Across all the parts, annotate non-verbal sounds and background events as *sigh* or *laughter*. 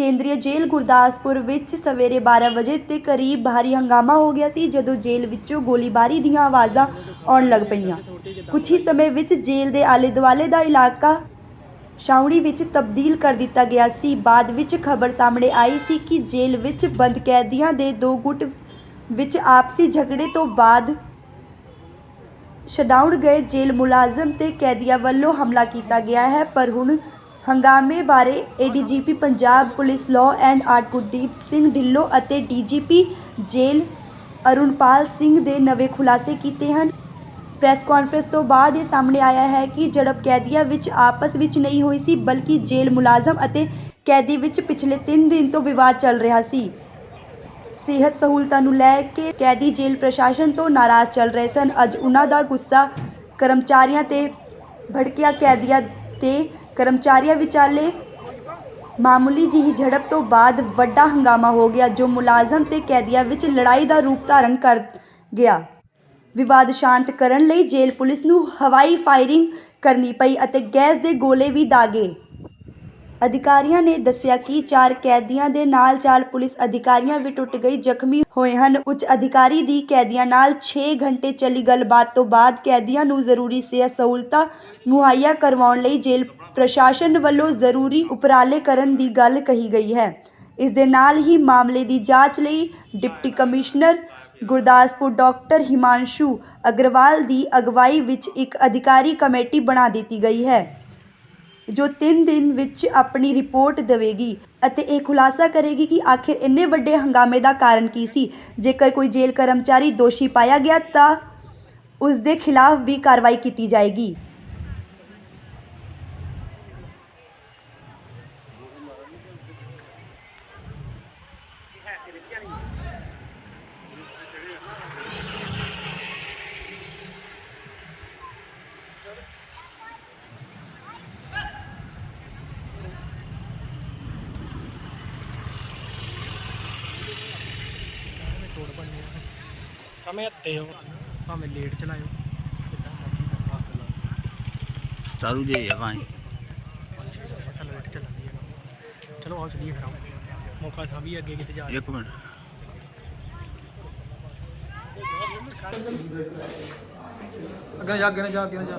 ਕੇਂਦਰੀ ਜੇਲ੍ਹ ਗੁਰਦਾਸਪੁਰ ਵਿੱਚ ਸਵੇਰੇ 12 ਵਜੇ ਤੇ ਕਰੀਬ ਭਾਰੀ ਹੰਗਾਮਾ ਹੋ ਗਿਆ ਸੀ, ਜਦੋਂ ਜੇਲ੍ਹ ਵਿੱਚੋਂ ਗੋਲੀਬਾਰੀ ਦੀਆਂ ਆਵਾਜ਼ਾਂ ਆਉਣ ਲੱਗ ਪਈਆਂ। ਕੁਝ ਹੀ ਸਮੇਂ ਵਿੱਚ ਜੇਲ੍ਹ ਦੇ ਆਲੇ-ਦੁਆਲੇ ਦਾ ਇਲਾਕਾ ਛਾਉਣੀ ਵਿੱਚ ਤਬਦੀਲ ਕਰ ਦਿੱਤਾ ਗਿਆ ਸੀ। ਬਾਅਦ ਵਿੱਚ ਖਬਰ ਸਾਹਮਣੇ ਆਈ ਸੀ ਕਿ ਜੇਲ੍ਹ ਵਿੱਚ ਬੰਦ ਕੈਦੀਆਂ ਦੇ ਦੋ ਗੁੱਟ ਵਿੱਚ ਆਪਸੀ ਝਗੜੇ ਤੋਂ ਬਾਅਦ ਛਡਾਉਣ ਗਏ ਜੇਲ੍ਹ ਮੁਲਾਜ਼ਮ ਤੇ ਕੈਦੀਆਂ ਵੱਲੋਂ ਹਮਲਾ ਕੀਤਾ ਗਿਆ ਹੈ, ਪਰ ਹੁਣ ਹੰਗਾਮੇ ਬਾਰੇ ADGP Punjab police law and order Gurdeep Singh Dhillon ਅਤੇ ਡੀਜੀਪੀ ਜੇਲ੍ਹ ਅਰੁਣਪਾਲ ਸਿੰਘ ਦੇ ਨਵੇਂ ਖੁਲਾਸੇ ਕੀਤੇ ਹਨ। ਪ੍ਰੈਸ ਕਾਨਫਰੰਸ ਤੋਂ ਬਾਅਦ ਇਹ ਸਾਹਮਣੇ ਆਇਆ ਹੈ ਕਿ ਝੜਪ ਕੈਦੀਆਂ ਵਿੱਚ ਆਪਸ ਵਿੱਚ ਨਹੀਂ ਹੋਈ ਸੀ, ਬਲਕਿ ਜੇਲ੍ਹ ਮੁਲਾਜ਼ਮ ਅਤੇ ਕੈਦੀ ਵਿੱਚ ਪਿਛਲੇ 3 ਦਿਨ ਤੋਂ ਵਿਵਾਦ ਚੱਲ ਰਿਹਾ ਸੀ। ਸਿਹਤ ਸਹੂਲਤਾਂ ਨੂੰ ਲੈ ਕੇ ਕੈਦੀ ਜੇਲ੍ਹ ਪ੍ਰਸ਼ਾਸਨ ਤੋਂ ਨਾਰਾਜ਼ ਚੱਲ ਰਹੇ ਸਨ। ਅੱਜ ਉਹਨਾਂ ਦਾ ਗੁੱਸਾ ਕਰਮਚਾਰੀਆਂ ਤੇ ਭੜਕਿਆ ਕੈਦੀਆਂ ਤੇ ਕਰਮਚਾਰੀਆਂ ਵਿਚਾਲੇ ਮਾਮੂਲੀ ਜਿਹੀ ਝੜਪ ਤੋਂ ਬਾਅਦ ਵੱਡਾ ਹੰਗਾਮਾ ਹੋ ਗਿਆ, ਜੋ ਮੁਲਾਜ਼ਮ ਤੇ ਕੈਦੀਆਂ ਵਿੱਚ ਲੜਾਈ ਦਾ ਰੂਪ ਧਾਰਨ ਕਰ ਗਿਆ। ਵਿਵਾਦ ਸ਼ਾਂਤ ਕਰਨ ਲਈ ਜੇਲ੍ਹ ਪੁਲਿਸ ਨੂੰ ਹਵਾਈ ਫਾਇਰਿੰਗ ਕਰਨੀ ਪਈ ਅਤੇ ਗੈਸ ਦੇ ਗੋਲੇ ਵੀ ਦਾਗੇ। ਅਧਿਕਾਰੀਆਂ ਨੇ ਦੱਸਿਆ ਕਿ ਚਾਰ ਕੈਦੀਆਂ ਦੇ ਨਾਲ ਚਾਰ ਪੁਲਿਸ ਅਧਿਕਾਰੀਆਂ ਵੀ ਟੁੱਟ ਗਈ, ਜ਼ਖਮੀ ਹੋਏ ਹਨ। ਉੱਚ ਅਧਿਕਾਰੀ ਦੀ ਕੈਦੀਆਂ ਨਾਲ 6 ਘੰਟੇ ਚੱਲੀ ਗੱਲਬਾਤ ਤੋਂ ਬਾਅਦ ਕੈਦੀਆਂ ਨੂੰ ਜ਼ਰੂਰੀ ਸਿਹਤ ਸਹੂਲਤਾਂ ਮੁਹੱਈਆ ਕਰਵਾਉਣ ਲਈ ਜੇਲ੍ਹ ਪ੍ਰਸ਼ਾਸਨ ਵੱਲੋਂ ਜ਼ਰੂਰੀ ਉਪਰਾਲੇ ਕਰਨ ਦੀ ਗੱਲ ਕਹੀ ਗਈ ਹੈ। ਇਸ ਦੇ ਨਾਲ ਹੀ ਮਾਮਲੇ ਦੀ ਜਾਂਚ ਲਈ deputy commissioner Gurdaspur doctor Himanshu Agarwal ਦੀ ਅਗਵਾਈ ਵਿੱਚ ਇੱਕ ਅਧਿਕਾਰੀ ਕਮੇਟੀ ਬਣਾ ਦਿੱਤੀ ਗਈ ਹੈ, ਜੋ 3 ਦਿਨ ਵਿੱਚ ਆਪਣੀ ਰਿਪੋਰਟ ਦੇਵੇਗੀ ਅਤੇ ਇਹ ਖੁਲਾਸਾ ਕਰੇਗੀ ਕਿ ਆਖਿਰ ਇੰਨੇ ਵੱਡੇ ਹੰਗਾਮੇ ਦਾ ਕਾਰਨ ਕੀ ਸੀ। ਜੇਕਰ ਕੋਈ ਜੇਲ੍ਹ ਕਰਮਚਾਰੀ ਦੋਸ਼ੀ ਪਾਇਆ ਗਿਆ ਤਾਂ ਉਸ ਦੇ ਖਿਲਾਫ ਵੀ ਕਾਰਵਾਈ ਕੀਤੀ ਜਾਏਗੀ। ਭਾਵੇਂ ਹੱਤੇ ਹੋ ਭਾਵੇਂ ਲੇਟ ਚਲਾਇਓ। ਜਿੱਦਾਂ ਮਰਜ਼ੀ ਕਰੋ ਸਟਾਰੂ ਜੇ ਜਗ੍ਹਾ ਹੈ ਪਤਾ ਲੇਟ ਚੱਲਦੀ ਹੈ ਚਲੋ ਆਓ ਚਲੀਏ ਫਿਰ ਆਓ। ਮੌਕਾ ਸਾ ਵੀ ਅੱਗੇ ਕਿਤੇ ਜਾ ਇੱਕ ਮਿੰਟ। ਅੱਗੇ ਜਾ ਅੱਗੇ ਨਾ ਜਾ ਅੱਗੇ ਨਾ ਜਾ।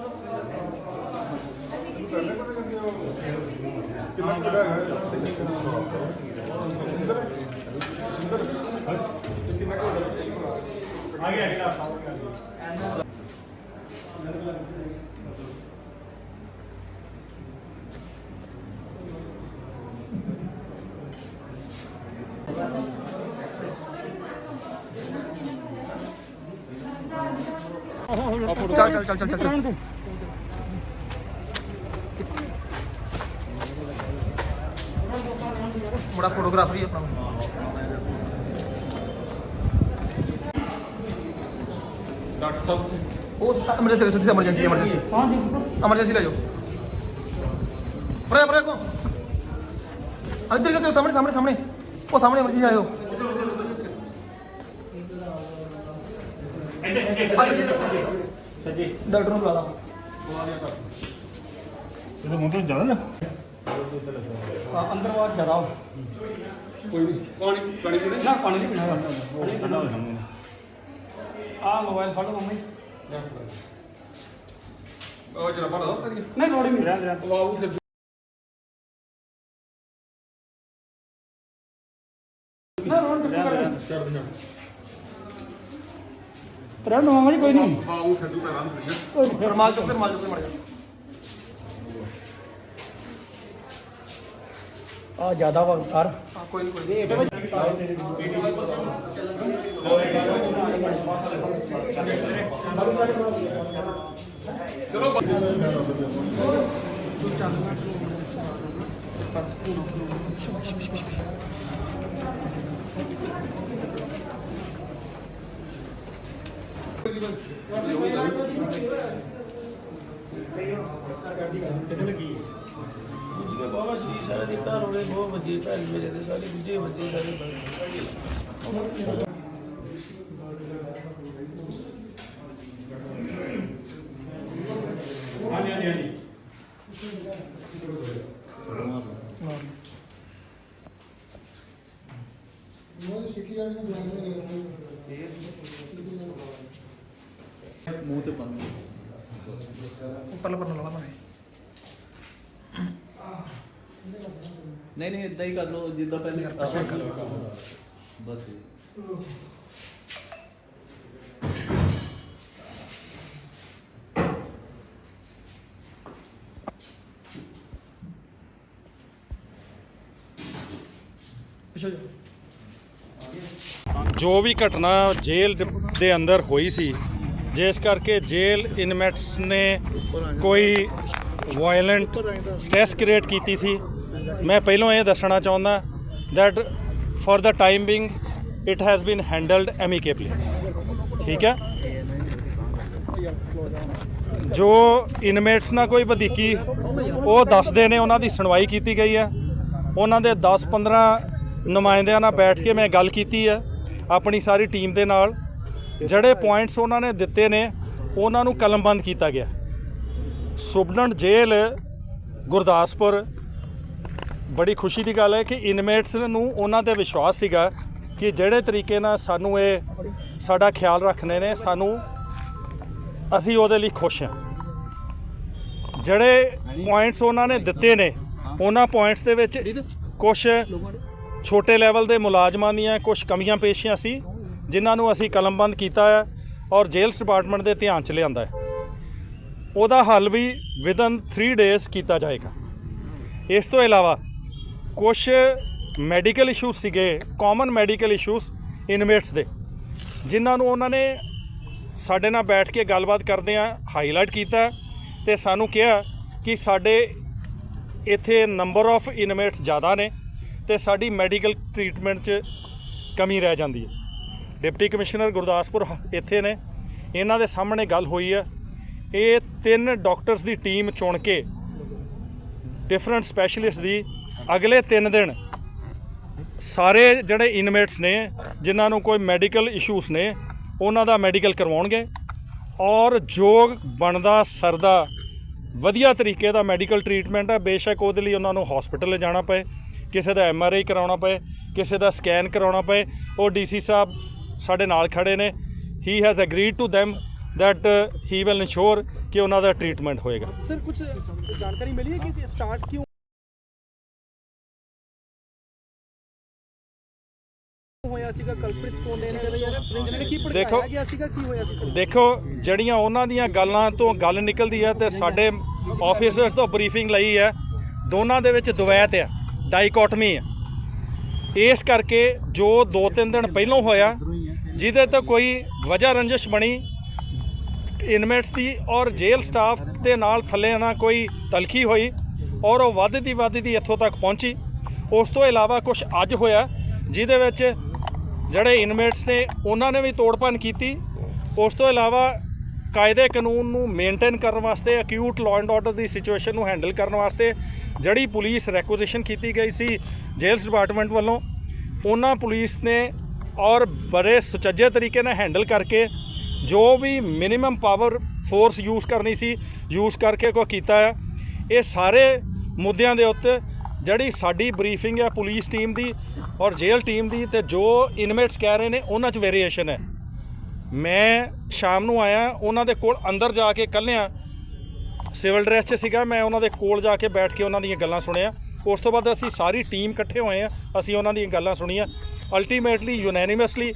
ਚੱਲ ਚੱਲ ਚੱਲ ਚੱਲ ਬੜਾ ਫੋਟੋਗ੍ਰਾਫਰ ਹੀ ਆਪਣਾ ਡਾਕਟਰ ਸਾਹਿਬ ਉਹ ਐਮਰਜੈਂਸੀ ਸਿੱਧੀ ਐਮਰਜੈਂਸੀ ਐਮਰਜੈਂਸੀ ਹਾਂ ਜੀ ਐਮਰਜੈਂਸੀ ਲੈ ਜਾਓ ਪਰੇ ਪਰੇ ਕੋ ਇੱਧਰ ਕਿਤੇ ਸਾਹਮਣੇ ਸਾਹਮਣੇ ਸਾਹਮਣੇ ਉਹ ਸਾਹਮਣੇ ਐਮਰਜੈਂਸੀ ਆਇਓ ਆ ਸੱਜੇ ਸੱਜੇ ਡਾਕਟਰ ਨੂੰ ਬੁਲਾ ਲਾ ਇਹਦੇ ਮੂੰਹ ਤੋਂ ਜ਼ਿਆਦਾ ਅੰਦਰ ਬਾਹਰ ਜ਼ਿਆਦਾ ਕੋਈ ਨਹੀਂ। ਪਾਣੀ ਪਾਣੀ ਪੀਣਾ? ਨਾ ਪਾਣੀ ਨਹੀਂ ਪੀਣਾ। ਉਹ ਠੰਡਾ ਹੋ ਜਾਂਦਾ ਆ ਮੋਬਾਈਲ ਫੜ ਲਓ ਮੰਮੀ। ਉਹ ਜਰਾ ਦੋ ਕਰੀਏ। ਨਹੀਂ ਲੋੜ ਹੀ ਨਹੀਂ। ਰਹਿਣ ਫਿਰ ਨਾ ਲੋੜ ਨਹੀਂ ਛੱਡ ਦੇ ਰਹਿਣ ਦੋ। ਮਾਮਾ ਜੀ। ਕੋਈ ਨਹੀਂ। ਵਾਓ ਛੱਡੂ ਪਹਿਲਾਂ ਨੂੰ ਰਮਾਲ ਚੁੱਕ ਤੇ ਰਮਾਲ ਚੁੱਕ ਤੇ ਮੜ ਆ ਜ਼ਿਆਦਾ ਵਾ ਉਤਾਰ ਕੋਈ ਨਹੀਂ ਕੋਈ ਨਹੀਂ ਬਾਬਾ ਸ਼੍ਰੀ ਸਾਰੇ ਦੇ ਘਰ ਵਾਲੇ ਬਹੁਤ ਵੱਜੇ ਭੈਣ ਮੇਰੇ ਦੇ ਸਾਰੇ ਦੂਜੇ ਵੱਜੇ ਸਾਰੇ ਹਾਂਜੀ ਹਾਂਜੀ ਹਾਂਜੀ ਮੂੰਹ ਤੇ ਪਾਣੀ ਉੱਪਰਲਾ ਪਰਨਾ ਲਾ ਮਾਰੇ ਨਹੀਂ ਨਹੀਂ ਇਦਾਂ ਹੀ ਕਰ ਲਓ ਜਿੱਦਾਂ ਪਹਿਲੇ ਬਸ ਜਾ। ਜੋ। ਵੀ ਘਟਨਾ ਜੇਲ੍ਹ ਦੇ- ਦੇ ਅੰਦਰ ਹੋਈ ਸੀ ਜਿਸ ਕਰਕੇ ਜੇਲ੍ਹ ਇਨਮੇਟਸ ਨੇ ਕੋਈ ਵਾਇਲੈਂਟ ਸਟ੍ਰੈਸ ਕ੍ਰੀਏਟ ਕੀਤੀ ਸੀ। ਮੈਂ ਪਹਿਲਾਂ ਇਹ ਦੱਸਣਾ ਚਾਹੁੰਦਾ that for the time being it has been handled amicably. ਠੀਕ ਹੈ? ਜੋ ਇਨਮੇਟਸ ਨਾਲ ਕੋਈ ਵਧੀਕੀ, ਉਹ ਦੱਸਦੇ ਨੇ, ਉਹਨਾਂ ਦੀ ਸੁਣਵਾਈ ਕੀਤੀ ਗਈ ਹੈ। ਉਹਨਾਂ ਦੇ 10-15 ਨੁਮਾਇੰਦਿਆਂ ਨਾਲ ਬੈਠ ਕੇ ਮੈਂ ਗੱਲ ਕੀਤੀ ਹੈ, ਆਪਣੀ ਸਾਰੀ ਟੀਮ ਦੇ ਨਾਲ। ਜਿਹੜੇ ਪੁਆਇੰਟਸ ਉਹਨਾਂ ਨੇ ਦਿੱਤੇ ਨੇ, ਉਹਨਾਂ ਨੂੰ ਕਲਮਬੰਦ ਕੀਤਾ ਗਿਆ। ਸੁਬਨੰਡ ਜੇਲ੍ਹ, ਗੁਰਦਾਸਪੁਰ ਬੜੀ ਖੁਸ਼ੀ ਦੀ ਗੱਲ ਹੈ ਕਿ ਇਨਮੇਟਸ ਨੂੰ ਉਹਨਾਂ ਤੇ ਵਿਸ਼ਵਾਸ ਸੀਗਾ ਕਿ ਜਿਹੜੇ ਤਰੀਕੇ ਨਾਲ ਸਾਨੂੰ ਇਹ ਸਾਡਾ ਖਿਆਲ ਰੱਖਣੇ ਨੇ, ਸਾਨੂੰ ਅਸੀਂ ਉਹਦੇ ਲਈ ਖੁਸ਼ ਹਾਂ। ਜਿਹੜੇ ਪੁਆਇੰਟਸ ਉਹਨਾਂ ਨੇ ਦਿੱਤੇ ਨੇ, ਉਹਨਾਂ ਪੁਆਇੰਟਸ ਦੇ ਵਿੱਚ ਕੁਝ ਛੋਟੇ ਲੈਵਲ ਦੇ ਮੁਲਾਜ਼ਮਾਂ ਦੀਆਂ ਕੁਝ ਕਮੀਆਂ ਪੇਸ਼ੀਆਂ ਸੀ, ਜਿਨ੍ਹਾਂ ਨੂੰ ਅਸੀਂ ਕਲਮਬੰਦ ਕੀਤਾ ਹੈ ਔਰ ਜੇਲਸ ਡਿਪਾਰਟਮੈਂਟ ਦੇ ਧਿਆਨ 'ਚ ਲਿਆਂਦਾ ਹੈ। ਉਹਦਾ ਹੱਲ ਵੀ ਵਿਦਨ 3 ਡੇਜ਼ ਕੀਤਾ ਜਾਏਗਾ। ਇਸ ਤੋਂ ਇਲਾਵਾ ਕੁਝ ਮੈਡੀਕਲ ਇਸ਼ੂਸ ਸੀਗੇ ਕਾਮਨ ਮੈਡੀਕਲ ਇਸ਼ੂਸ ਇਨਮੇਟਸ ਦੇ, ਜਿਨ੍ਹਾਂ ਨੂੰ ਉਹਨਾਂ ਨੇ ਸਾਡੇ ਨਾਲ ਬੈਠ ਕੇ ਗੱਲਬਾਤ ਕਰਦੇ ਆ ਹਾਈਲਾਈਟ ਕੀਤਾ ਤੇ ਸਾਨੂੰ ਕਿਹਾ ਕਿ ਸਾਡੇ ਇੱਥੇ ਨੰਬਰ ਆਫ ਇਨਮੇਟਸ ਜ਼ਿਆਦਾ ਨੇ ਤੇ ਸਾਡੀ ਮੈਡੀਕਲ ਟ੍ਰੀਟਮੈਂਟ 'ਚ ਕਮੀ ਰਹਿ ਜਾਂਦੀ ਹੈ। ਡਿਪਟੀ ਕਮਿਸ਼ਨਰ ਗੁਰਦਾਸਪੁਰ ਇੱਥੇ ਨੇ, ਇਹਨਾਂ ਦੇ ਸਾਹਮਣੇ ਗੱਲ ਹੋਈ ਹੈ। ਇਹ ਤਿੰਨ ਡਾਕਟਰਸ ਦੀ ਟੀਮ ਚੁਣ ਕੇ ਡਿਫਰੈਂਟ ਸਪੈਸ਼ਲਿਸਟ ਦੀ ਅਗਲੇ 3 ਦਿਨ ਸਾਰੇ ਜਿਹੜੇ ਇਨਮੇਟਸ ਨੇ, ਜਿਨ੍ਹਾਂ ਨੂੰ ਕੋਈ ਮੈਡੀਕਲ ਇਸ਼ੂਸ ਨੇ, ਉਹਨਾਂ ਦਾ ਮੈਡੀਕਲ ਕਰਵਾਉਣਗੇ ਔਰ ਜੋ ਬਣਦਾ ਸਰਦਾ ਵਧੀਆ ਤਰੀਕੇ ਦਾ ਮੈਡੀਕਲ ਟ੍ਰੀਟਮੈਂਟ ਹੈ ਬੇਸ਼ੱਕ ਉਹਦੇ ਲਈ ਉਹਨਾਂ ਨੂੰ ਹਸਪੀਟਲ ਲਿਜਾਣਾ ਪਏ, ਕਿਸੇ ਦਾ ਐਮ ਆਰ ਆਈ ਕਰਾਉਣਾ ਪਏ, ਕਿਸੇ ਦਾ ਸਕੈਨ ਕਰਾਉਣਾ ਪਏ। ਉਹ ਡੀਸੀ ਸਾਹਿਬ ਸਾਡੇ ਨਾਲ ਖੜੇ ਨੇ। He has agreed to them that he will ensure ਕਿ ਉਹਨਾਂ ਦਾ ਟ੍ਰੀਟਮੈਂਟ ਹੋਏਗਾ। ਸਰ ਕੁਝ ਜਾਣਕਾਰੀ ਮਿਲੀ ਹੈ ਕਿ ਸਟਾਰਟ ਕਿਉਂ ਹੋਇਆ ਸੀਗਾ? ਕਲਪ੍ਰਿਟਸ ਕੋਲ ਨੇ ਇਹਨਾਂ ਨੇ ਕੀ ਦੇਖੋ- ਭੜਕਾਇਆ ਗਿਆ ਸੀਗਾ ਕੀ ਹੋਇਆ ਸੀ ਸਰ? ਦੇਖੋ ਜਿਹੜੀਆਂ ਉਹਨਾਂ ਦੀਆਂ ਗੱਲਾਂ ਤੋਂ ਗੱਲ ਨਿਕਲਦੀ ਹੈ ਤੇ ਸਾਡੇ ਆਫੀਸਰਸ ਤੋਂ ਬਰੀਫਿੰਗ ਲਈ ਹੈ ਦੋਨਾਂ ਦੇ ਵਿੱਚ ਦੁਵੈਤ ਹੈ ਡਾਈਕੋਟਮੀ ਹੈ ਇਸ ਕਰਕੇ ਜੋ 2-3 ਦਿਨ ਪਹਿਲਾਂ ਹੋਇਆ ਜਿਹਦੇ ਤੋਂ ਕੋਈ ਵਜ੍ਹਾ ਰੰਜਿਸ਼ ਬਣੀ ਇਨਮੇਟਸ ਦੀ ਔਰ ਜੇਲ੍ਹ ਸਟਾਫ ਦੇ ਨਾਲ ਥੱਲੇ ਨਾ ਕੋਈ ਤਲਖੀ ਹੋਈ ਔਰ ਉਹ ਵੱਧਦੀ ਵੱਧਦੀ ਇੱਥੋਂ ਤੱਕ ਪਹੁੰਚੀ। ਉਸ ਤੋਂ ਇਲਾਵਾ ਕੁਝ ਅੱਜ ਹੋਇਆ ਜਿਹਦੇ ਵਿੱਚ ਜਿਹੜੇ ਇਨਮੇਟਸ ਨੇ, ਉਹਨਾਂ ਨੇ ਵੀ ਤੋੜਪਨ ਕੀਤੀ। ਉਸ ਤੋਂ ਇਲਾਵਾ ਕਾਇਦੇ ਕਾਨੂੰਨ ਨੂੰ ਮੇਨਟੇਨ ਕਰਨ ਵਾਸਤੇ ਅਕਿਊਟ ਲਾਅ ਐਂਡ ਆਰਡਰ ਦੀ ਸਿਚੁਏਸ਼ਨ ਨੂੰ ਹੈਂਡਲ ਕਰਨ ਵਾਸਤੇ ਜਿਹੜੀ ਪੁਲਿਸ ਰੈਕੁਜੀਸ਼ਨ ਕੀਤੀ ਗਈ ਸੀ ਜੇਲਸ ਡਿਪਾਰਟਮੈਂਟ ਵੱਲੋਂ, ਉਹਨਾਂ ਪੁਲਿਸ ਨੇ ਔਰ ਬੜੇ ਸੁਚੱਜੇ ਤਰੀਕੇ ਨਾਲ ਹੈਂਡਲ ਕਰਕੇ ਜੋ ਵੀ ਮਿਨੀਮਮ ਪਾਵਰ ਫੋਰਸ ਯੂਜ਼ ਕਰਨੀ ਸੀ ਯੂਜ਼ ਕਰਕੇ ਕੋ ਕੀਤਾ ਹੈ, ਇਹ ਸਾਰੇ ਮੁੱਦਿਆਂ ਦੇ ਉੱਤੇ ਜਿਹੜੀ ਸਾਡੀ ਬਰੀਫਿੰਗ ਹੈ ਪੁਲਿਸ ਟੀਮ ਦੀ ਔਰ ਜੇਲ੍ਹ ਟੀਮ ਦੀ ਤੇ ਜੋ ਇਨਮੇਟਸ ਕਹਿ ਰਹੇ ਨੇ, ਉਹਨਾਂ 'ਚ ਵੇਰੀਏਸ਼ਨ ਹੈ। ਮੈਂ ਸ਼ਾਮ ਨੂੰ ਆਇਆ, ਉਹਨਾਂ ਦੇ ਕੋਲ ਅੰਦਰ ਜਾ ਕੇ ਕੱਲਿਆਂ ਸਿਵਲ ਡਰੈਸ 'ਚ ਸੀਗਾ, ਮੈਂ ਉਹਨਾਂ ਦੇ ਕੋਲ ਜਾ ਕੇ ਬੈਠ ਕੇ ਉਹਨਾਂ ਦੀਆਂ ਗੱਲਾਂ ਸੁਣਿਆ। ਉਸ ਤੋਂ ਬਾਅਦ ਅਸੀਂ ਸਾਰੀ ਟੀਮ ਇਕੱਠੇ ਹੋਏ ਆ ਅਸੀਂ ਉਹਨਾਂ ਦੀਆਂ ਗੱਲਾਂ ਸੁਣੀਆਂ। Ultimately unanimously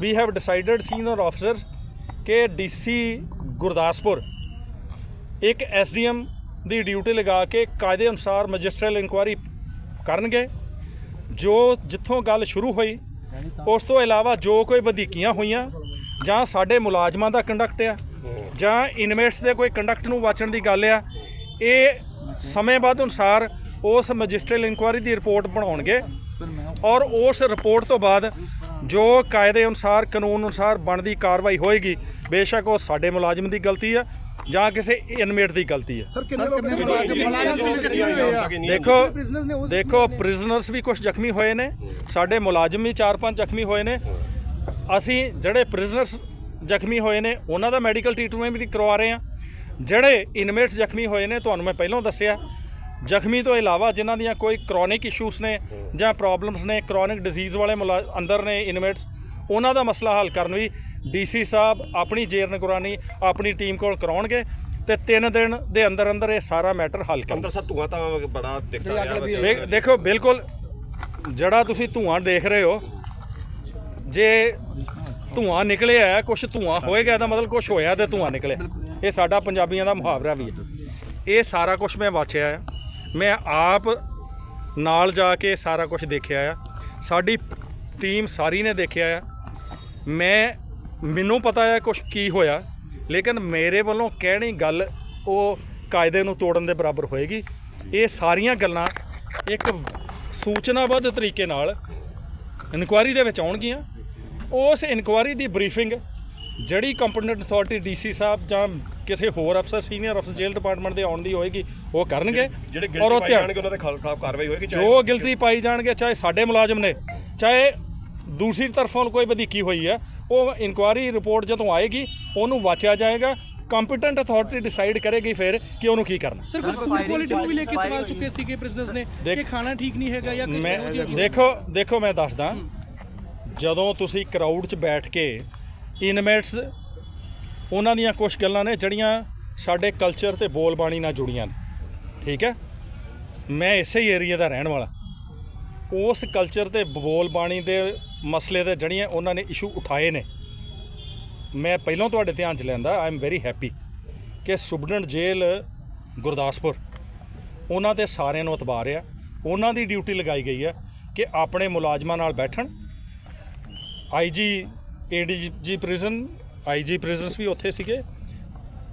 we have decided senior officers ਕਿ ਡੀਸੀ ਗੁਰਦਾਸਪੁਰ, ਇੱਕ ਐਸਡੀਐਮ ਦੀ ਡਿਊਟੀ ਲਗਾ ਕੇ ਕਾਇਦੇ ਅਨੁਸਾਰ ਮੈਜਿਸਟਰੀਅਲ ਇਨਕੁਆਇਰੀ ਕਰਨਗੇ। ਜੋ ਜਿੱਥੋਂ ਗੱਲ ਸ਼ੁਰੂ ਹੋਈ, ਉਸ ਤੋਂ ਇਲਾਵਾ ਜੋ ਕੋਈ ਵਧੀਕੀਆਂ ਹੋਈਆਂ, ਜਾਂ ਸਾਡੇ ਮੁਲਾਜ਼ਮਾਂ ਦਾ ਕੰਡਕਟ ਆ, ਜਾਂ ਇਨਵੇਟਸ ਦੇ ਕੋਈ ਕੰਡਕਟ ਨੂੰ ਵਾਚਣ ਦੀ ਗੱਲ ਆ, ਇਹ ਸਮੇਂ ਬਾਅਦ ਅਨੁਸਾਰ ਉਸ ਮੈਜਿਸਟਰੀਅਲ ਇਨਕੁਆਇਰੀ ਦੀ ਰਿਪੋਰਟ ਬਣਾਉਣਗੇ ਔਰ ਉਸ ਰਿਪੋਰਟ ਤੋਂ ਬਾਅਦ ਜੋ ਕਾਇਦੇ ਅਨੁਸਾਰ ਕਾਨੂੰਨ ਅਨੁਸਾਰ ਬਣਦੀ ਕਾਰਵਾਈ ਹੋਏਗੀ, ਬੇਸ਼ੱਕ ਉਹ ਸਾਡੇ ਮੁਲਾਜ਼ਮ ਦੀ ਗਲਤੀ ਆ ਜਾਂ ਕਿਸੇ ਇਨਮੇਟ ਦੀ ਗਲਤੀ ਹੈ। ਦੇਖੋ ਦੇਖੋ ਪ੍ਰਿਜ਼ਨਰਸ ਵੀ ਕੁਝ ਜ਼ਖਮੀ ਹੋਏ ਨੇ ਸਾਡੇ ਮੁਲਾਜ਼ਮ ਵੀ 4-5 ਜ਼ਖਮੀ ਹੋਏ ਨੇ। ਅਸੀਂ ਜਿਹੜੇ ਪ੍ਰਿਜ਼ਨਰਸ ਜ਼ਖਮੀ ਹੋਏ ਨੇ ਉਹਨਾਂ ਦਾ ਮੈਡੀਕਲ ਟ੍ਰੀਟਮੈਂਟ ਵੀ ਕਰਵਾ ਰਹੇ ਹਾਂ। ਜਿਹੜੇ ਇਨਮੇਟਸ ਜ਼ਖਮੀ ਹੋਏ ਨੇ ਤੁਹਾਨੂੰ ਮੈਂ ਪਹਿਲਾਂ ਦੱਸਿਆ ਜ਼ਖਮੀ ਤੋਂ ਇਲਾਵਾ ਜਿਨ੍ਹਾਂ ਦੀਆਂ ਕੋਈ ਕ੍ਰੋਨਿਕ ਇਸ਼ੂਸ ਨੇ ਜਾਂ ਪ੍ਰੋਬਲਮਸ ਨੇ ਕ੍ਰੋਨਿਕ ਡਿਜ਼ੀਜ਼ ਵਾਲੇ ਮੁਲਾ- ਅੰਦਰ ਨੇ ਇਨਮੇਟਸ ਉਹਨਾਂ ਦਾ ਮਸਲਾ ਹੱਲ ਕਰਨ ਵੀ ਡੀਸੀ ਸਾਹਿਬ ਆਪਣੀ ਜੇਰ ਨਿਗਰਾਨੀ ਆਪਣੀ ਟੀਮ ਕੋਲ ਕਰਾਉਣਗੇ ਤੇ 3 ਦਿਨ ਦੇ ਅੰਦਰ ਅੰਦਰ ਇਹ ਸਾਰਾ ਮੈਟਰ ਹੱਲ ਕਰਨਗੇ। ਅੰਦਰ ਸਾ ਧੂਆਂ ਤਾਂ ਬੜਾ ਦਿਖਦਾ ਰਿਹਾ ਦੇਖੋ ਬਿਲਕੁਲ ਜਿਹੜਾ ਤੁਸੀਂ ਧੂਆਂ ਦੇਖ ਰਹੇ ਹੋ ਜੇ ਧੂਆਂ ਨਿਕਲਿਆ ਹੈ ਕੁਝ ਧੂਆਂ ਹੋਏਗਾ ਇਹਦਾ ਮਤਲਬ ਕੁਝ ਹੋਇਆ ਤੇ ਧੂਆਂ ਨਿਕਲਿਆ। ਇਹ ਸਾਡਾ ਪੰਜਾਬੀਆਂ ਦਾ ਮੁਹਾਵਰਾ ਵੀ ਹੈ। ਇਹ ਸਾਰਾ ਕੁਝ ਮੈਂ ਵਾਚਿਆ ਹੈ ਮੈਂ ਆਪ ਨਾਲ ਜਾ ਕੇ ਸਾਰਾ ਕੁਝ ਦੇਖਿਆ ਆ। ਸਾਡੀ ਟੀਮ ਸਾਰੀ ਨੇ ਦੇਖਿਆ ਆ। ਮੈਂ ਮੈਨੂੰ ਪਤਾ ਹੈ ਕੁਝ ਕੀ ਹੋਇਆ ਲੇਕਿਨ ਮੇਰੇ ਵੱਲੋਂ ਕਹਿਣੀ ਗੱਲ ਉਹ ਕਾਇਦੇ ਨੂੰ ਤੋੜਨ ਦੇ ਬਰਾਬਰ ਹੋਏਗੀ। ਇਹ ਸਾਰੀਆਂ ਗੱਲਾਂ ਇੱਕ ਸੂਚਨਾਬੱਧ ਤਰੀਕੇ ਨਾਲ ਇਨਕੁਆਇਰੀ ਦੇ ਵਿੱਚ ਆਉਣਗੀਆਂ। ਉਸ ਇਨਕੁਆਇਰੀ ਦੀ ਬਰੀਫਿੰਗ ਜਿਹੜੀ ਕੰਪੀਟੈਂਟ ਅਥਾਰਟੀ ਡੀਸੀ ਸਾਹਿਬ ਜਾਂ ਕਿਸੇ ਹੋਰ ਅਫਸਰ ਸੀਨੀਅਰ ਅਫਸਰ ਜੇਲ੍ਹ ਡਿਪਾਰਟਮੈਂਟ ਦੇ ਆਉਣ ਦੀ ਹੋਏਗੀ ਉਹ ਕਰਨਗੇ। ਜਿਹੜੇ ਔਰ ਉਹ ਗਿਲਟੀ ਧਿਆਨ ਜਾਣਗੇ ਉਹਨਾਂ ਦੇ ਖਿਲਾਫ ਕਾਰਵਾਈ ਹੋਏਗੀ ਚਾਹੇ ਜੋ ਗਿਲਤੀ ਪਾਈ ਜਾਣਗੇ ਚਾਹੇ ਸਾਡੇ ਮੁਲਾਜ਼ਮ ਨੇ ਚਾਹੇ ਦੂਸਰੀ ਤਰਫੋਂ ਕੋਈ ਵਧੀਕੀ ਹੋਈ ਹੈ ਉਹ ਇਨਕੁਆਇਰੀ ਰਿਪੋਰਟ ਜਦੋਂ ਆਏਗੀ ਉਹਨੂੰ ਵਾਚਿਆ ਜਾਏਗਾ ਕੰਪੀਟੈਂਟ ਅਥਾਰਟੀ ਡਿਸਾਈਡ ਕਰੇਗੀ ਫਿਰ ਕਿ ਉਹਨੂੰ ਕੀ ਕਰਨਾ। ਸਰ ਕੁਝ ਫੂਡ ਕੁਆਲਿਟੀ ਨੂੰ ਵੀ ਲੈ ਕੇ ਸਵਾਲ ਚੁੱਕੇ ਸੀਗੇ ਪ੍ਰਿਜ਼ਨਰਸ ਨੇ ਕਿ ਖਾਣਾ ਠੀਕ ਨਹੀਂ ਹੈਗਾ ਜਾਂ ਕੁਝ ਦੇਖੋ ਦੇਖੋ ਮੈਂ ਦੱਸਦਾ। ਜਦੋਂ ਤੁਸੀਂ ਕਰਾਊਡ 'ਚ ਬੈਠ ਕੇ ਇਨਮੇਟਸ ਉਹਨਾਂ ਦੀਆਂ ਕੁਝ ਗੱਲਾਂ ਨੇ ਜਿਹੜੀਆਂ ਸਾਡੇ ਕਲਚਰ ਤੇ ਬੋਲ ਬਾਣੀ ਨਾਲ ਜੁੜੀਆਂ ਨੇ। ਠੀਕ ਹੈ? ਮੈਂ ਇਸੇ ਹੀ ਏਰੀਆ ਦਾ ਰਹਿਣ ਵਾਲਾ। ਉਸ ਕਲਚਰ ਤੇ ਬੋਲ ਬਾਣੀ ਦੇ ਮਸਲੇ ਦੇ ਜਿਹੜੀਆਂ ਉਹਨਾਂ ਨੇ ਇਸ਼ੂ ਉਠਾਏ ਨੇ। ਮੈਂ ਪਹਿਲਾਂ ਤੁਹਾਡੇ ਧਿਆਨ 'ਚ ਲੈਂਦਾ ਆਈ ਐਮ ਵੈਰੀ ਹੈਪੀ ਕਿ ਸੁਬਡੈਂਟ ਜੇਲ੍ਹ ਗੁਰਦਾਸਪੁਰ, ਉਹਨਾਂ ਤੇ ਸਾਰਿਆਂ ਨੂੰ ਇਤਬਾਰ ਆ। ਉਹਨਾਂ ਦੀ ਡਿਊਟੀ ਲਗਾਈ ਗਈ ਹੈ ਕਿ ਆਪਣੇ ਮੁਲਾਜ਼ਮਾਂ ਨਾਲ ਬੈਠਣ। IG ADG prison IG prisons ਵੀ ਉੱਥੇ ਸੀਗੇ।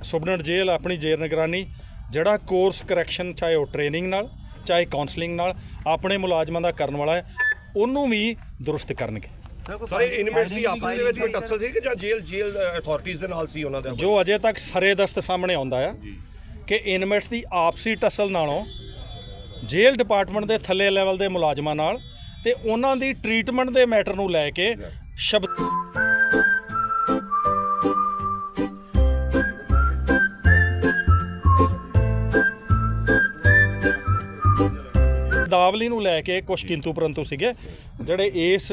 ਸੁਬਨਟ ਜੇਲ੍ਹ ਆਪਣੀ ਜੇਰ ਨਿਗਰਾਨੀ, ਜਿਹੜਾ ਕੋਰਸ ਕਰੈਕਸ਼ਨ ਚਾਹੇ ਉਹ ਟ੍ਰੇਨਿੰਗ ਨਾਲ, ਚਾਹੇ ਕਾਉਂਸਲਿੰਗ ਨਾਲ, ਆਪਣੇ ਮੁਲਾਜ਼ਮਾਂ ਦਾ ਕਰਨ ਵਾਲਾ ਹੈ। ਉਹਨੂੰ ਵੀ ਦੁਰਸਤ ਕਰਨਗੇ। ਸਾਰੇ ਇਨਮੇਟਸ ਦੀ ਆਪਸ ਦੇ ਵਿੱਚ ਕੋਈ ਟੱਸਲ ਸੀ ਕਿ ਜਾਂ ਜੇਲ੍ਹ ਜੇਲ੍ਹ ਅਥਾਰਟੀਆਂ ਦੇ ਨਾਲ ਸੀ ਉਹਨਾਂ ਦਾ ਜੋ ਅਜੇ ਤੱਕ ਸਰੇ ਦਸਤ ਸਾਹਮਣੇ ਆਉਂਦਾ ਆ ਕਿ ਇਨਮੇਟਸ ਦੀ ਆਪਸੀ ਟਸਲ ਨਾਲੋਂ ਜੇਲ੍ਹ ਡਿਪਾਰਟਮੈਂਟ ਦੇ ਥੱਲੇ ਲੈਵਲ ਦੇ ਮੁਲਾਜ਼ਮਾਂ ਨਾਲ ਤੇ ਉਹਨਾਂ ਦੀ ਟ੍ਰੀਟਮੈਂਟ ਦੇ ਮੈਟਰ ਨੂੰ ਲੈ ਕੇ ਸ਼ਬਦ ਦਾਵਲੀ ਨੂੰ ਲੈ ਕੇ ਕੁਝ ਕਿੰਤੂ ਪਰੰਤੂ ਸੀਗੇ ਜਿਹੜੇ ਇਸ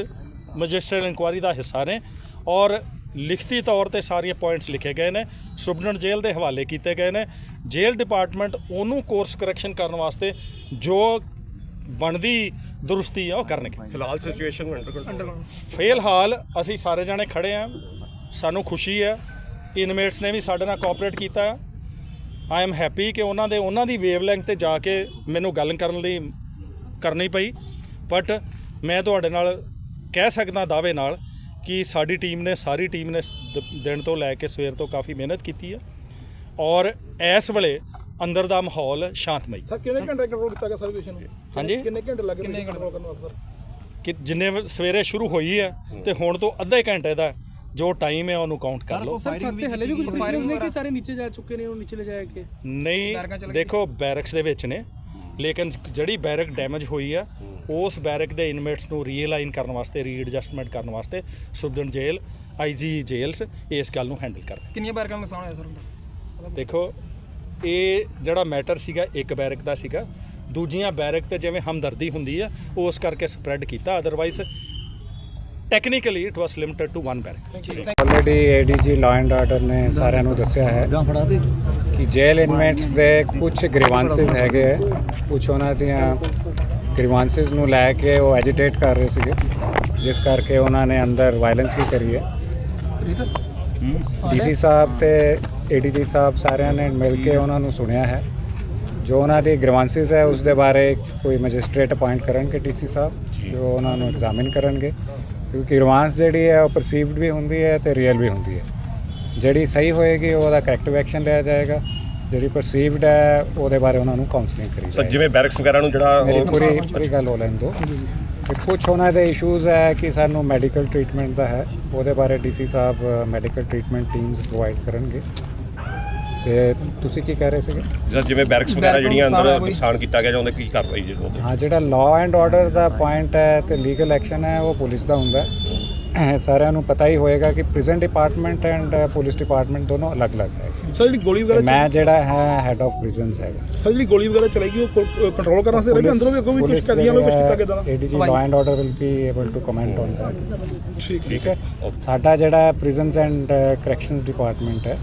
ਮੈਜਿਸਟਰੀਅਲ ਇਨਕੁਆਇਰੀ ਦਾ ਹਿੱਸਾ ਨੇ ਔਰ ਲਿਖਤੀ ਤੌਰ ਤੇ ਸਾਰੇ ਪੁਆਇੰਟਸ ਲਿਖੇ ਗਏ ਨੇ। ਸੁਬਨਟ ਜੇਲ੍ਹ ਦੇ ਹਵਾਲੇ ਕੀਤੇ ਗਏ ਨੇ। ਜੇਲ੍ਹ ਡਿਪਾਰਟਮੈਂਟ ਉਹਨੂੰ ਕੋਰਸ ਕਰੈਕਸ਼ਨ ਕਰਨ ਵਾਸਤੇ ਜੋ ਬਣਦੀ ਦੁਰਸਤੀ ਆ ਉਹ ਕਰਨਗੇ। ਫਿਲਹਾਲ ਸਿਚੁਏਸ਼ਨ ਅੰਡਰ ਕੰਟਰੋਲ ਫਿਲਹਾਲ ਅਸੀਂ ਸਾਰੇ ਜਾਣੇ ਖੜੇ ਆ। ਸਾਨੂੰ ਖੁਸ਼ੀ ਹੈ। ਇਨਮੇਟਸ ਨੇ ਵੀ ਸਾਡੇ ਨਾਲ ਕੋਆਪਰੇਟ ਕੀਤਾ। ਆਈ ਐਮ ਹੈਪੀ ਕਿ ਉਹਨਾਂ ਦੇ ਉਹਨਾਂ ਦੀ ਵੇਵਲੈਂਥ ਤੇ ਜਾ ਕੇ ਮੈਨੂੰ ਗੱਲ ਕਰਨ ਲਈ ਕਰਨੀ ਪਈ ਬਟ ਮੈਂ ਤੁਹਾਡੇ ਨਾਲ ਕਹਿ ਸਕਦਾ ਦਾਅਵੇ ਨਾਲ ਕਿ ਸਾਡੀ ਟੀਮ ਨੇ ਸਾਰੀ ਟੀਮ ਨੇ ਦਿਨ ਤੋਂ ਲੈ ਕੇ ਸਵੇਰ ਤੋਂ ਕਾਫੀ ਮਿਹਨਤ ਕੀਤੀ ਹੈ ਔਰ ਇਸ ਵੇਲੇ ਅੰਦਰ ਦਾ ਮਾਹੌਲ ਸ਼ਾਂਤਮਈ। ਸਰ ਕਿੰਨੇ ਘੰਟੇ ਕੰਟਰੋਲ ਕੀਤਾ ਗਿਆ ਸਰਵਿਸ਼ਨ ਨੂੰ? ਹਾਂਜੀ? ਕਿੰਨੇ ਘੰਟੇ ਲੱਗੇ ਕਿੰਨੇ ਕੰਟਰੋਲ ਕਰਨ ਵਾਸਤੇ? ਕਿ ਜਿੰਨੇ ਸਵੇਰੇ ਸ਼ੁਰੂ ਹੋਈ ਹੈ ਤੇ ਹੁਣ ਤੋਂ ਅੱਧੇ ਘੰਟੇ ਦਾ ਜੋ ਟਾਈਮ ਹੈ ਉਹਨੂੰ ਕਾਊਂਟ ਕਰ ਲਓ। ਸਰ ਛੱਤ ਤੇ ਹਲੇ ਵੀ ਕੁਝ ਪ੍ਰਿਜ਼ਨਰਸ ਨੇ ਕਿ ਸਾਰੇ ਨੀਚੇ ਜਾ ਚੁੱਕੇ ਨੇ ਉਹ ਨੀਚੇ ਲੈ ਜਾਏ ਕੇ? ਨਹੀਂ ਦੇਖੋ ਬੈਰਕਸ ਦੇ ਵਿੱਚ ਨੇ। ਲੇਕਿਨ ਜਿਹੜੀ ਬੈਰਕ ਡੈਮੇਜ ਹੋਈ ਆ ਉਸ ਬੈਰਕ ਦੇ ਇਨਮੇਟਸ ਨੂੰ ਰੀਅਲਾਈਨ ਕਰਨ ਵਾਸਤੇ ਰੀਐਡਜਸਟਮੈਂਟ ਕਰਨ ਵਾਸਤੇ ਸੁਬਦਨ ਜੇਲ੍ਹ ਆਈਜੀ ਜੇਲਸ ਇਸ ਗੱਲ ਨੂੰ ਹੈਂਡਲ ਕਰ ਕਿੰਨੀਆਂ ਬੈਰਕਾਂ ਨੂੰ ਨੁਕਸਾਨ ਹੋਇਆ ਸਰ ਦੇਖੋ ਇਹ ਜਿਹੜਾ ਮੈਟਰ ਸੀਗਾ ਇੱਕ ਬੈਰਕ ਦਾ ਸੀਗਾ। ਦੂਜੀਆਂ ਬੈਰਕ ਤੇ ਜਿਵੇਂ ਹਮਦਰਦੀ ਹੁੰਦੀ ਆ ਉਸ ਕਰਕੇ ਸਪਰੈਡ ਕੀਤਾ। Otherwise technically it was limited to one barrack already ADG law and order ਨੇ ਸਾਰਿਆਂ ਨੂੰ ਦੱਸਿਆ ਹੈ। ਕਿ ਜੇਲ ਇਨਮੇਟਸ ਦੇ ਕੁਝ ਗ੍ਰੀਵਾਂਸਸ ਹੈਗੇ ਹੈ ਕੁਝ ਉਹਨਾਂ ਦੀਆਂ ਗ੍ਰੀਵਾਂਸਸ ਨੂੰ ਲੈ ਕੇ ਉਹ ਐਜੀਟੇਟ ਕਰ ਰਹੇ ਸੀਗੇ। ਜਿਸ ਕਰਕੇ ਉਹਨਾਂ ਨੇ ਅੰਦਰ ਵਾਇਲੈਂਸ ਵੀ ਕਰੀ ਹੈ। ਡੀਸੀ ਸਾਹਿਬ ਤੇ ਏਡੀਜੀ ਸਾਹਿਬ ਸਾਰਿਆਂ ਨੇ ਮਿਲ ਕੇ ਉਹਨਾਂ ਨੂੰ ਸੁਣਿਆ ਹੈ। ਜੋ ਉਹਨਾਂ ਦੀ ਗ੍ਰੀਵਾਂਸਸ ਹੈ, ਉਸ ਦੇ ਬਾਰੇ ਕੋਈ ਮੈਜਿਸਟ੍ਰੇਟ ਅਪਾਇੰਟ ਕਰਨਗੇ ਡੀਸੀ ਸਾਹਿਬ, ਜੋ ਉਹਨਾਂ ਨੂੰ ਐਗਜ਼ਾਮਿਨ ਕਰਨਗੇ। ਕਿਉਂਕਿ ਗ੍ਰੀਵਾਂਸ ਜਿਹੜੀ ਹੈ, ਉਹ ਪਰਸੀਵਡ ਵੀ ਹੁੰਦੀ ਹੈ ਤੇ ਰੀਅਲ ਵੀ ਹੁੰਦੀ ਹੈ। ਜਿਹੜੀ ਸਹੀ ਹੋਏਗੀ ਉਹਦਾ ਕਰੈਕਟਿਵ ਐਕਸ਼ਨ ਲਿਆ ਜਾਏਗਾ। ਜਿਹੜੀ ਪਰਸੀਵਡ ਹੈ ਉਹਦੇ ਬਾਰੇ ਉਹਨਾਂ ਨੂੰ ਕਾਉਂਸਲਿੰਗ ਕਰੀ ਜਾਏਗੀ। ਜਿਵੇਂ ਬੈਰਕਸ ਵਗੈਰਾ ਨੂੰ ਜਿਹੜਾ ਮੇਰੀ ਉਹ ਪੂਰੀ ਪੂਰੀ ਗੱਲ ਹੋ ਲੈਣ ਦਿਓ ਤੇ ਕੁਝ ਉਹਨਾਂ ਦੇ ਇਸ਼ੂਜ਼ ਹੈ ਕਿ ਸਾਨੂੰ ਮੈਡੀਕਲ ਟ੍ਰੀਟਮੈਂਟ ਦਾ ਹੈ। ਉਹਦੇ ਬਾਰੇ ਡੀਸੀ ਸਾਹਿਬ ਮੈਡੀਕਲ ਟ੍ਰੀਟਮੈਂਟ ਟੀਮਸ ਪ੍ਰੋਵਾਈਡ ਕਰਨਗੇ। ਤੇ ਤੁਸੀਂ ਕੀ ਕਹਿ ਰਹੇ ਸੀਗੇ? ਜਿਹੜਾ ਜਿਵੇਂ ਬੈਰਕਸ ਵਗੈਰਾ ਜਿਹੜੀਆਂ ਅੰਦਰ ਨੁਕਸਾਨ ਕੀਤਾ ਗਿਆ ਜਾਂ ਉਹਦੇ ਕੀ ਕਾਰਵਾਈ ਜੀ ਹਾਂ ਜਿਹੜਾ ਲਾਅ ਐਂਡ ਆਰਡਰ ਦਾ ਪੁਆਇੰਟ ਹੈ ਤੇ ਲੀਗਲ ਐਕਸ਼ਨ ਹੈ ਉਹ ਪੁਲਿਸ ਦਾ ਹੁੰਦਾ ਹੈ। *coughs* ਸਾਰਿਆਂ ਨੂੰ ਪਤਾ ਹੀ ਹੋਏਗਾ ਕਿ prison department and police department ਦੋਨੋਂ ਅਲੱਗ-ਅਲੱਗ ਹੈ ਸਰ ਜਿਹੜੀ ਗੋਲੀ ਤੇ ਮੈਂ ਜਿਹੜਾ ਹੈ ਹੈਡ ਆਫ ਪ੍ਰਿਜ਼ਨਸ ਹੈਗਾ। ਸਰ ਜਿਹੜੀ ਗੋਲੀ ਵਗੈਰਾ ਚਲਾਈ ਉਹ ਕੰਟਰੋਲ ਕਰਨ ਵਾਸਤੇ ਰਹੀ ਅੰਦਰੋਂ ਵੀ ਅੱਗੋਂ ਵੀ ਕੁਝ ਕਦੀਆਂ ਨੂੰ ਕੁਝ ਕੀਤਾ ਗਿਆ ਦਾ ADG law and order will be able to comment on that ਠੀਕ ਠੀਕ ਹੈ। ਸਾਡਾ ਜਿਹੜਾ ਪ੍ਰਿਜ਼ਨਸ ਐਂਡ ਕਰੈਕਸ਼ਨਸ ਡਿਪਾਰਟਮੈਂਟ ਹੈ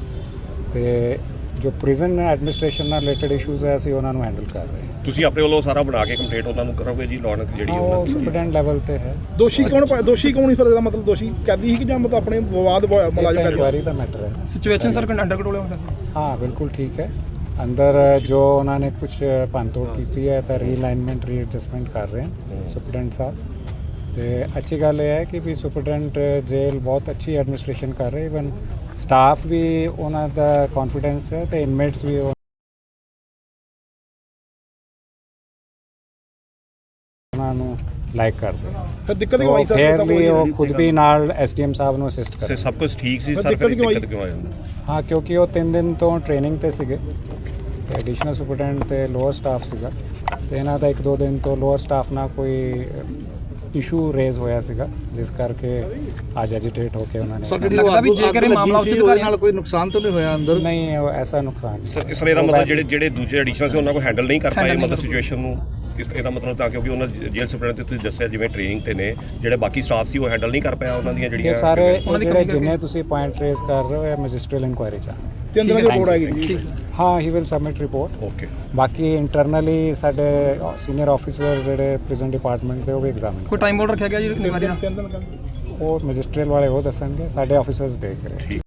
ਤੇ ਜੋ ਪ੍ਰਿਜ਼ਨ ਐਡਮਿਨਿਸਟ੍ਰੇਸ਼ਨ ਨਾਲ ਰਿਲੇਟਡ ਇਸ਼ੂਜ਼ ਹੈ ਅਸੀਂ ਉਹਨਾਂ ਨੂੰ ਹੈਂਡਲ ਕਰ ਰਹੇ ਹਾਂ। ਤੁਸੀਂ ਆਪਣੇ ਵੱਲੋਂ ਸਾਰਾ ਬਣਾ ਕੇ ਕੰਪਲੀਟ ਉਹਨਾਂ ਨੂੰ ਕਰੋਗੇ ਜੀ ਲੌਨਕ ਜਿਹੜੀ ਹਾਂ, ਉਹ ਉਹਨਾਂ ਦੀ। ਸੁਪਰਡੈਂਟ ਲੈਵਲ ਤੇ ਹੈ। ਦੋਸ਼ੀ ਕੌਣ ਪਾ- ਦੋਸ਼ੀ ਕੌਣ ਸੀ ਫਿਰ ਇਹਦਾ ਮਤਲਬ ਦੋਸ਼ੀ ਕੈਦੀ ਸੀ ਕਿ ਜਾਂ ਮਤਲਬ ਆਪਣੇ ਵਿਵਾਦ ਹੋਇਆ ਮੁਲਾਜ਼ਮ ਕੈਦੀ? ਇਨਕੁਆਇਰੀ ਦਾ ਮੈਟਰ ਹੈ। ਸਿਚੁਏਸ਼ਨ ਸਰ ਅੰਡਰ ਕੰਟਰੋਲ ਹੈ ਹੁਣ ਹਾਂ ਬਿਲਕੁਲ ਠੀਕ ਹੈ। ਅੰਦਰ ਜੋ ਉਹਨਾਂ ਨੇ ਕੁਝ ਭੰਨਤੋੜ ਕੀਤੀ ਹੈ ਤਾਂ ਰੀਅਲਾਈਨਮੈਂਟ ਰੀਐਡਜਸਟਮੈਂਟ ਕਰ ਰਹੇ ਹਨ ਸੁਪਰਡੈਂਟ ਸਾਹਿਬ। ਤੇ ਅੱਛੀ ਗੱਲ ਇਹ ਹੈ ਕਿ ਵੀ ਸੁਪਰਡੈਂਟ ਜੇਲ੍ਹ ਬਹੁਤ ਅੱਛੀ ਐਡਮਿਨਿਸਟ੍ਰੇਸ਼ਨ ਕਰ ਰਹੇ ਇਵਨ ਸਟਾਫ ਵੀ ਉਹਨਾਂ ਦਾ ਕੌਨਫੀਡੈਂਸ ਹੈ ਤੇ ਇਨਮੇਟਸ ਵੀ ਉਹ- ਨੂੰ ਲਾਈਕ ਕਰਦੇ ਫਿਰ ਦਿੱਕਤ ਕਿਉਂ ਆਈ ਸਰ? ਫੇਅਰਲੀ ਉਹ ਖੁਦ ਵੀ ਨਾਲ ਐਸਡੀਐਮ ਸਾਹਿਬ ਨੂੰ ਅਸਿਸਟ ਤੇ ਕਰਦੇ ਸਭ ਕੁਝ ਠੀਕ ਸੀ ਫਿਰ ਸਰ ਦਿੱਕਤ ਫਿਰ ਕਿਉਂ ਆਈ? ਦਿੱਕਤ ਕਿਉਂ ਆਈ ਹਾਂ ਕਿਉਂਕਿ ਉਹ 3 ਦਿਨ ਤੋਂ ਟ੍ਰੇਨਿੰਗ ਤੇ ਸੀਗੇ। ਤੇ ਐਡੀਸ਼ਨਲ ਸੁਪਰਡੈਂਟ ਤੇ ਲੋਅਰ ਸਟਾਫ ਸੀਗਾ। ਤੇ ਇਹਨਾਂ ਦਾ ਇੱਕ ਦੋ ਦਿਨ ਤੋਂ ਲੋਅਰ ਸਟਾਫ ਨਾਲ ਕੋਈ ਇਸ਼ੂ ਰੇਜ਼ ਹੋਇਆ ਸੀਗਾ ਜਿਸ ਕਰਕੇ ਅੱਜ ਐਜੀਟੇਟ ਹੋ ਕੇ ਉਹਨਾਂ ਨੇ ਲੱਗਦਾ ਵੀ ਜੇਕਰ ਇਹ ਮਾਮਲਾ ਉੱਚ ਅਧਿਕਾਰੀ ਨਾਲ ਕੋਈ ਨੁਕਸਾਨ ਤਾਂ ਨਹੀਂ ਹੋਇਆ ਅੰਦਰ? ਨਹੀਂ ਉਹ ਐਸਾ ਨੁਕਸਾਨ ਨਹੀਂ ਸਰ ਇਸ ਲਈ ਇਹਦਾ ਮਤਲਬ ਜਿਹੜੇ ਜਿਹੜੇ ਦੂਜੇ ਐਡੀਸ਼ਨਲ ਸੀ ਉਹਨਾਂ ਕੋ ਹੈਂਡਲ ਨਹੀਂ ਕਰ ਪਾਏ ਮਤਲਬ ਸਿਚੁਏਸ਼ਨ ਨੂੰ? ਇਹਦਾ ਮਤਲਬ ਤਾਂ ਕਿਉਂਕਿ ਉਹਨਾਂ ਜੇਲ੍ਹ ਸੁਪਰਡੈਂਟ ਤੇ ਤੁਸੀਂ ਦੱਸਿਆ ਜਿਵੇਂ ਟ੍ਰੇਨਿੰਗ ਤੇ ਨੇ ਜਿਹੜੇ ਬਾਕੀ ਸਟਾਫ ਸੀ ਉਹ ਹੈਂਡਲ ਨਹੀਂ ਕਰ ਪਾਇਆ ਉਹਨਾਂ ਦੀਆਂ ਇਹ ਜਿਹੜੀਆਂ ਸਾਰੇ ਇਹ ਜਿਹੜੇ ਜਿੰਨੇ ਤੁਸੀਂ ਪੁਆਇੰਟ ਰੇਜ਼ ਕਰ ਰਹੇ ਹੋ ਇਹ ਮੈਜਿਸਟਰੀਅਲ ਇਨਕੁਆਇਰੀ ਚ ਤੇ ਅੰਦਰ ਦੀ ਰਿਪੋਰਟ ਆਏਗੀ ਹਾਂ he will submit report okay ਬਾਕੀ ਇੰਟਰਨਲੀ ਸਾਡੇ ਸੀਨੀਅਰ ਆਫੀਸਰ ਜਿਹੜੇ ਪ੍ਰਿਜ਼ਨ ਡਿਪਾਰਟਮੈਂਟ ਦੇ ਉਹ ਵੀ ਐਗਜ਼ਾਮਿਨ ਕੋਈ ਟਾਈਮ ਬੋਰਡ ਰੱਖਿਆ ਗਿਆ ਜੀ ਇਨਕੁਆਇਰੀ ਦਾ ਉਹ ਮੈਜਿਸਟਰੀਅਲ ਵਾਲੇ ਉਹ ਦੱਸਣਗੇ ਸਾਡੇ ਆਫੀਸਰਸ ਦੇਖ ਰਹੇ।